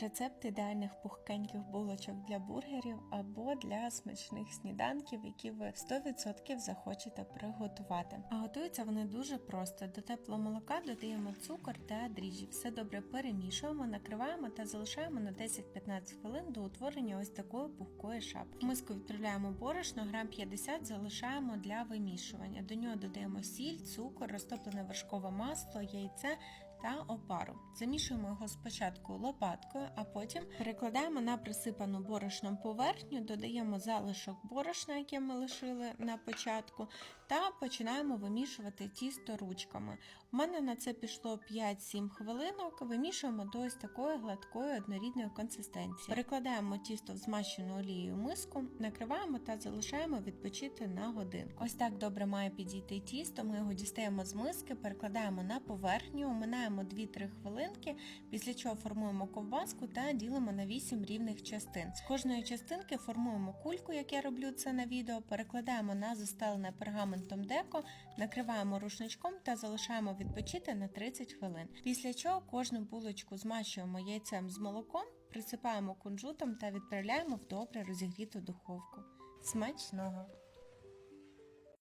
Рецепт ідеальних пухкеньких булочок для бургерів або для смачних сніданків, які ви 100% захочете приготувати. А готуються вони дуже просто. До теплого молока додаємо цукор та дріжджі. Все добре перемішуємо, накриваємо та залишаємо на 10-15 хвилин до утворення ось такої пухкої шапки. В миску відправляємо борошно, грам 50 залишаємо для вимішування. До нього додаємо сіль, цукор, розтоплене вершкове масло, яйце та опару. Замішуємо його спочатку лопаткою, а потім перекладаємо на присипану борошном поверхню, додаємо залишок борошна, яке ми лишили на початку, та починаємо вимішувати тісто ручками. У мене на це пішло 5-7 хвилинок. Вимішуємо до ось такої гладкої однорідної консистенції. Перекладаємо тісто в змащену олією миску, накриваємо та залишаємо відпочити на годину. Ось так добре має підійти тісто. Ми його дістаємо з миски, перекладаємо на поверхню, оминаємо 2-3 хвилинки, після чого формуємо ковбаску та ділимо на 8 рівних частин. З кожної частинки формуємо кульку, як я роблю це на відео, перекладаємо на застелене пергаментом деко, накриваємо рушничком та залишаємо відпочити на 30 хвилин. Після чого кожну булочку змащуємо яйцем з молоком, присипаємо кунжутом та відправляємо в добре розігріту духовку. Смачного!